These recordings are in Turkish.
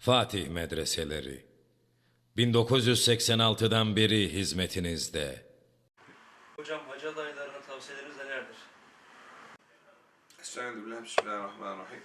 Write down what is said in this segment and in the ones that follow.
Fatih Medreseleri 1986'dan beri hizmetinizde. Hocam hacı adaylarına tavsiyeleriniz nelerdir? Estaizu billah, bismillahirrahmanirrahim.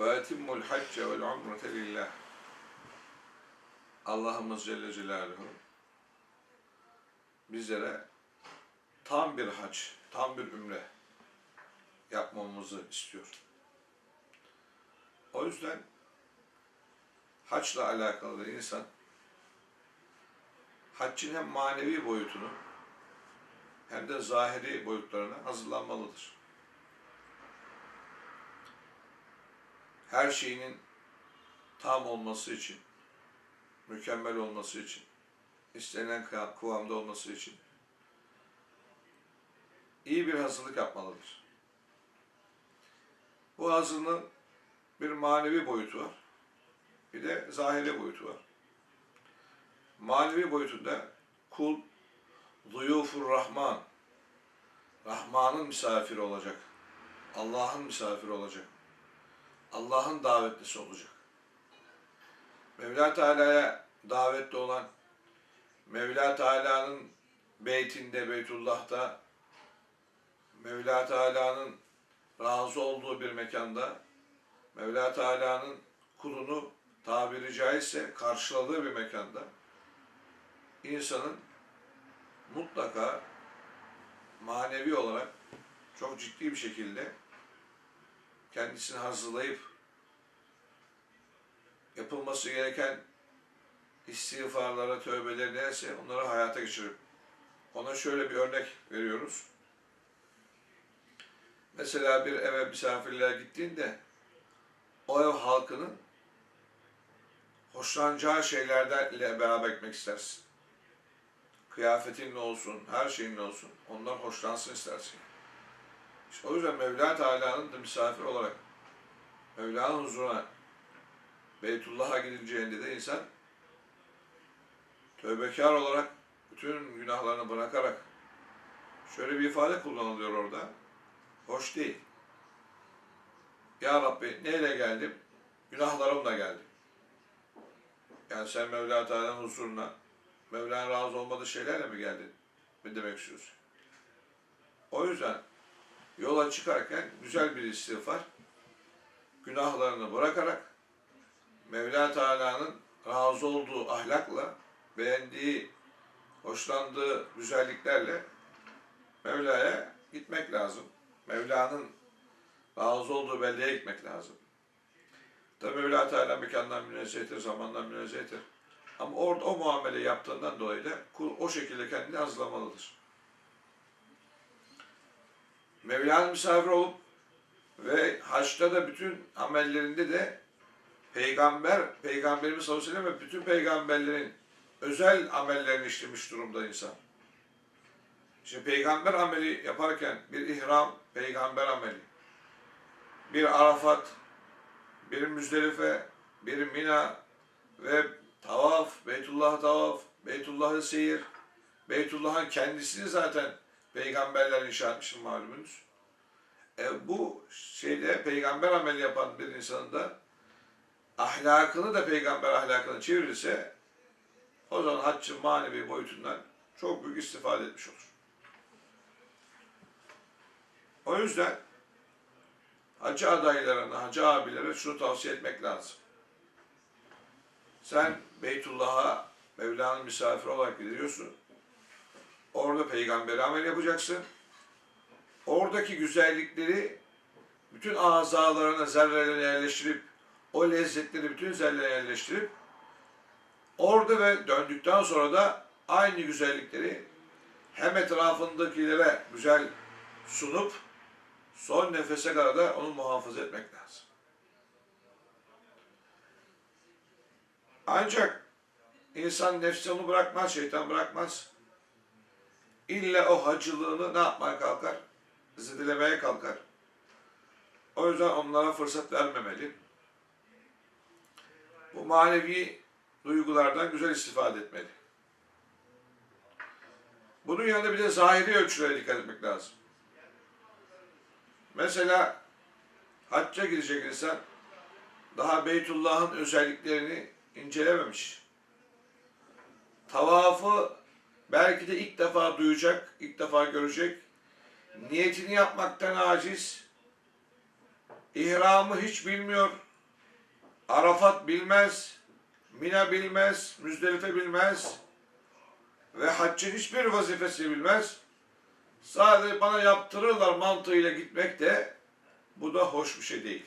Ve etimmul hacce vel umrete lillah. Allah'ımız Celle Celaluhu bizlere tam bir hac, tam bir ümre yapmamızı istiyor. O yüzden haçla alakalı da insan haccın hem manevi boyutunu hem de zahiri boyutlarına hazırlanmalıdır. her şeyinin tam olması için, mükemmel olması için, istenilen kıva- kıvamda olması için iyi bir hazırlık yapmalıdır. Bu hazırlığın bir manevi boyutu var, bir de zahiri boyutu var. Manevi boyutunda kul duyufur Rahman, Rahman'ın misafiri olacak, Allah'ın misafiri olacak. Allah'ın davetlisi olacak. Mevla Teala'ya davetli olan, Mevla Teala'nın beytinde, Beytullah'ta, Mevla Teala'nın razı olduğu bir mekanda, Mevla Teala'nın kulunu tabiri caizse karşıladığı bir mekanda, insanın mutlaka manevi olarak çok ciddi bir şekilde kendisini hazırlayıp yapılması gereken istiğfarlara, tövbeleri neyse onları hayata geçirip ona şöyle bir örnek veriyoruz. Mesela bir eve misafirler gittiğinde o ev halkının hoşlanacağı şeylerle beraber gitmek istersin. Kıyafetinle olsun, her şeyinle olsun. Onlar hoşlansın istersin. İşte o yüzden Mevla Teala'nın da misafir olarak Mevla'nın huzuruna Beytullah'a gidileceğinde de insan tövbekar olarak bütün günahlarını bırakarak şöyle bir ifade kullanılıyor orada. Hoş değil. Ya Rabbi neyle geldim? Günahlarımla geldim. Yani sen Mevla Teala'nın huzuruna Mevla'nın razı olmadığı şeylerle mi geldin? Mi demek istiyorsun? O yüzden yola çıkarken güzel bir istiğfar, günahlarını bırakarak Mevla Teala'nın razı olduğu ahlakla, beğendiği, hoşlandığı güzelliklerle Mevla'ya gitmek lazım. Mevla'nın razı olduğu beldeye gitmek lazım. Tabi Mevla Teala mekandan münezzehtir, zamandan münezzehtir. Ama orada o muamele yaptığından dolayı da kul o şekilde kendini hazırlamalıdır. Mevla'nın misafir olup ve haçta da bütün amellerinde de peygamber, peygamberimiz sallallahu aleyhi ve bütün peygamberlerin özel amellerini işlemiş durumda insan. İşte peygamber ameli yaparken bir ihram, peygamber ameli. Bir Arafat, bir Müzdelife, bir Mina ve tavaf, Beytullah tavaf, Beytullah'ı seyir, Beytullah'ın kendisini zaten peygamberler inşa etmiş malumunuz. E, bu şeyde peygamber ameli yapan bir insanın da ahlakını da peygamber ahlakına çevirirse o zaman haccın manevi boyutundan çok büyük istifade etmiş olur. O yüzden hacı adaylarına, hacı abilere şunu tavsiye etmek lazım. Sen Beytullah'a Mevla'nın misafiri olarak gidiyorsun. Orada peygamberi amel yapacaksın. Oradaki güzellikleri bütün azalarına, zerrelerine yerleştirip, o lezzetleri bütün zerrelerine yerleştirip, orada ve döndükten sonra da aynı güzellikleri hem etrafındakilere güzel sunup, son nefese kadar da onu muhafaza etmek lazım. Ancak insan nefsi onu bırakmaz, şeytan bırakmaz. İlla o hacılığını ne yapmaya kalkar? Zedelemeye kalkar. O yüzden onlara fırsat vermemeli. Bu manevi duygulardan güzel istifade etmeli. Bunun yanında bir de zahiri ölçülere dikkat etmek lazım. Mesela hacca gidecek insan daha Beytullah'ın özelliklerini incelememiş. Tavafı belki de ilk defa duyacak, ilk defa görecek. Niyetini yapmaktan aciz. İhramı hiç bilmiyor. Arafat bilmez. Mina bilmez. Müzdelife bilmez. Ve haccın hiçbir vazifesi bilmez. Sadece bana yaptırırlar mantığıyla gitmek de bu da hoş bir şey değil.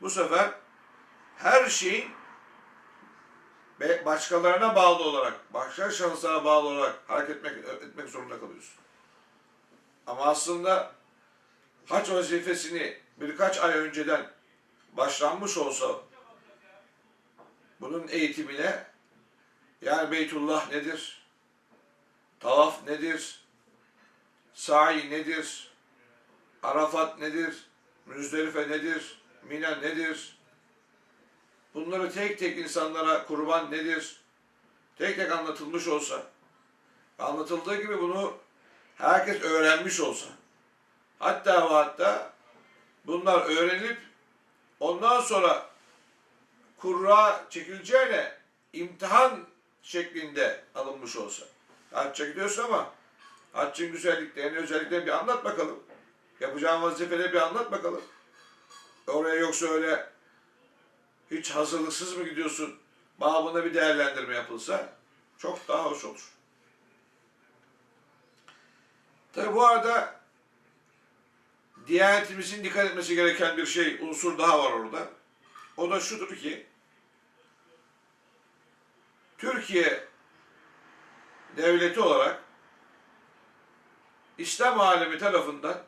Bu sefer her şeyin başkalarına bağlı olarak, başka şahıslara bağlı olarak hareket etmek, etmek zorunda kalıyorsun. Ama aslında hac vazifesini birkaç ay önceden başlanmış olsa bunun eğitimine yani Beytullah nedir? Tavaf nedir? Sa'i nedir? Arafat nedir? Müzdelife nedir? Mina nedir? Bunları tek tek insanlara kurban nedir? Tek tek anlatılmış olsa, anlatıldığı gibi bunu herkes öğrenmiş olsa, hatta ve hatta bunlar öğrenilip ondan sonra kurra çekileceğine imtihan şeklinde alınmış olsa. Hacca gidiyorsun ama haccın güzelliklerini, özelliklerini bir anlat bakalım. Yapacağın vazifeleri bir anlat bakalım. Oraya yoksa öyle hiç hazırlıksız mı gidiyorsun? Babına bir değerlendirme yapılsa çok daha hoş olur. Tabi bu arada Diyanetimizin dikkat etmesi gereken bir şey, unsur daha var orada. O da şudur ki Türkiye devleti olarak İslam alemi tarafından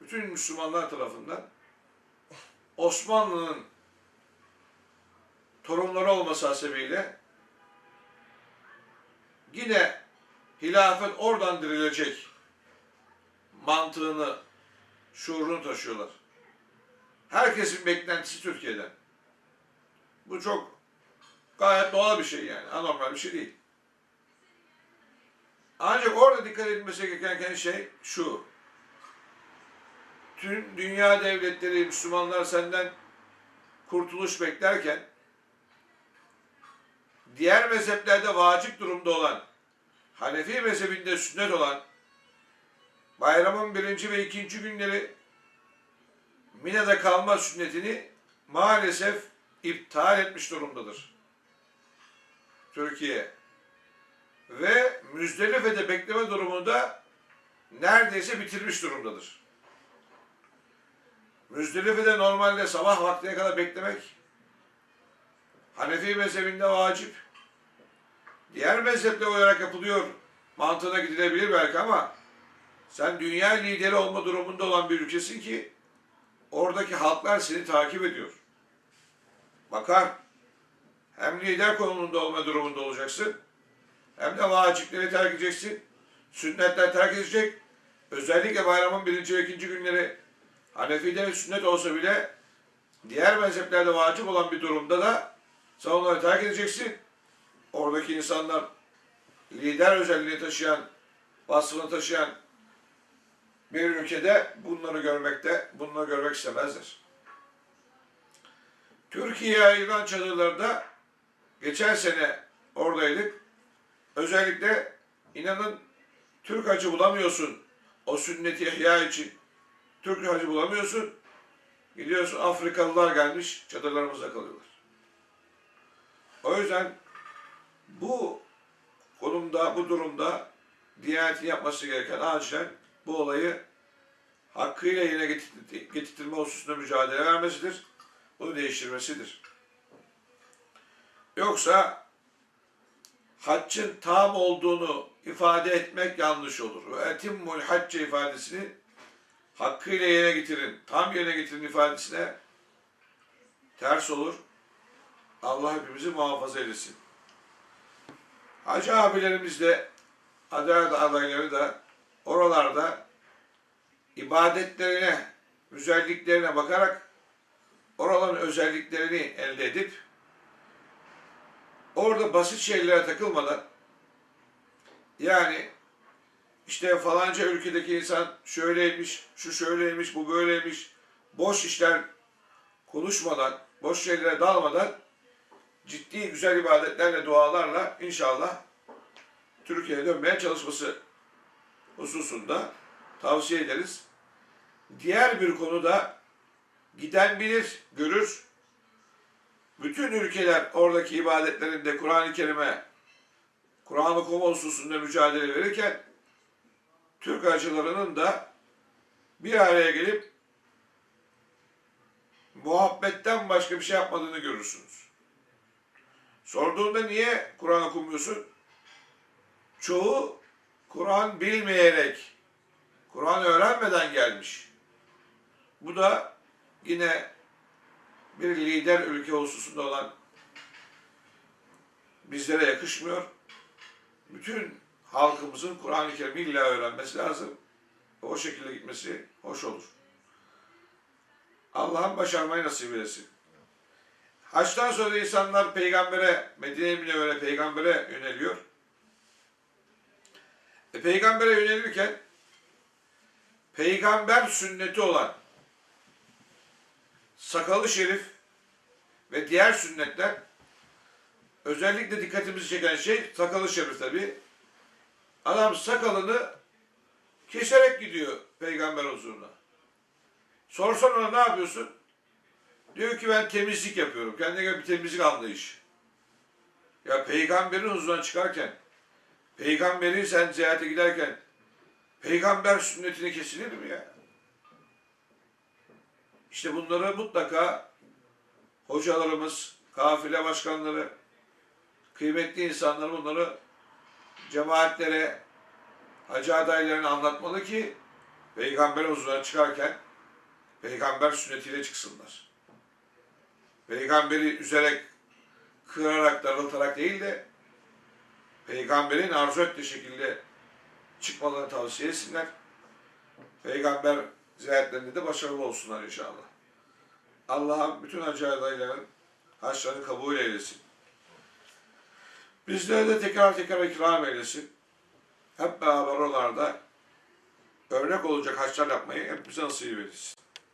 bütün Müslümanlar tarafından Osmanlı'nın torunları olması hasebiyle yine hilafet oradan dirilecek mantığını, şuurunu taşıyorlar. Herkesin beklentisi Türkiye'den. Bu çok gayet doğal bir şey yani. Anormal bir şey değil. Ancak orada dikkat edilmesi gereken şey şu. Tüm dünya devletleri, Müslümanlar senden kurtuluş beklerken diğer mezheplerde vacip durumda olan, Hanefi mezhebinde sünnet olan bayramın birinci ve ikinci günleri Mina'da kalma sünnetini maalesef iptal etmiş durumdadır. Türkiye. Ve Müzdelife'de bekleme durumunda neredeyse bitirmiş durumdadır. Müzdelife'de normalde sabah vaktine kadar beklemek Hanefi mezhebinde vacip. Diğer mezheple olarak yapılıyor. Mantığına gidilebilir belki ama sen dünya lideri olma durumunda olan bir ülkesin ki oradaki halklar seni takip ediyor. Bakar. Hem lider konumunda olma durumunda olacaksın. Hem de vacipleri terk edeceksin. Sünnetler terk edecek. Özellikle bayramın birinci ve ikinci günleri Hanefi'de sünnet olsa bile diğer mezheplerde vacip olan bir durumda da sen onları terk edeceksin. Oradaki insanlar lider özelliğini taşıyan, vasfını taşıyan bir ülkede bunları görmekte, bunları görmek istemezler. Türkiye'ye ayrılan çadırlarda geçen sene oradaydık. Özellikle inanın Türk hacı bulamıyorsun. O sünneti ihya için Türk hacı bulamıyorsun. Gidiyorsun Afrikalılar gelmiş çadırlarımızda kalıyorlar. O yüzden bu konumda, bu durumda Diyanet'in yapması gereken acilen bu olayı hakkıyla yerine getirti- getirtilme hususunda mücadele vermesidir. Bunu değiştirmesidir. Yoksa haccın tam olduğunu ifade etmek yanlış olur. Ve etimmul hacce ifadesini hakkıyla yerine getirin, tam yerine getirin ifadesine ters olur. Allah hepimizi muhafaza eylesin. Hacı abilerimiz de, adalet adayları da oralarda ibadetlerine, güzelliklerine bakarak oraların özelliklerini elde edip orada basit şeylere takılmadan yani işte falanca ülkedeki insan şöyleymiş, şu şöyleymiş, bu böyleymiş, boş işler konuşmadan, boş şeylere dalmadan ciddi güzel ibadetlerle, dualarla inşallah Türkiye'ye dönmeye çalışması hususunda tavsiye ederiz. Diğer bir konuda giden bilir, görür. Bütün ülkeler oradaki ibadetlerinde Kur'an-ı Kerim'e, Kur'an okuma hususunda mücadele verirken Türk acılarının da bir araya gelip muhabbetten başka bir şey yapmadığını görürsünüz. Sorduğunda niye Kur'an okumuyorsun? Çoğu Kur'an bilmeyerek, Kur'an öğrenmeden gelmiş. Bu da yine bir lider ülke hususunda olan bizlere yakışmıyor. Bütün halkımızın Kur'an-ı Kerim'i illa öğrenmesi lazım. O şekilde gitmesi hoş olur. Allah'ın başarmayı nasip eylesin. Haçtan sonra insanlar peygambere, Medine-i Münevvere peygambere yöneliyor. E, peygambere yönelirken peygamber sünneti olan sakalı şerif ve diğer sünnetler özellikle dikkatimizi çeken şey sakalı şerif tabi. Adam sakalını keserek gidiyor peygamber huzuruna. Sorsan ona ne yapıyorsun? Diyor ki ben temizlik yapıyorum. Kendine göre bir temizlik anlayışı. Ya peygamberin huzuruna çıkarken, peygamberi sen ziyarete giderken, peygamber sünnetini kesilir mi ya? İşte bunları mutlaka hocalarımız, kafile başkanları, kıymetli insanlar bunları cemaatlere, hacı adaylarına anlatmalı ki peygamber huzuruna çıkarken peygamber sünnetiyle çıksınlar. Peygamberi üzerek, kırarak, darıltarak değil de peygamberin arzu ettiği şekilde çıkmalarını tavsiye etsinler. Peygamber ziyaretlerinde de başarılı olsunlar inşallah. Allah'ım bütün hacı adayların haçlarını kabul eylesin. Bizlere de tekrar tekrar ikram eylesin. Hep beraber oralarda örnek olacak haçlar yapmayı hepimize nasip eylesin.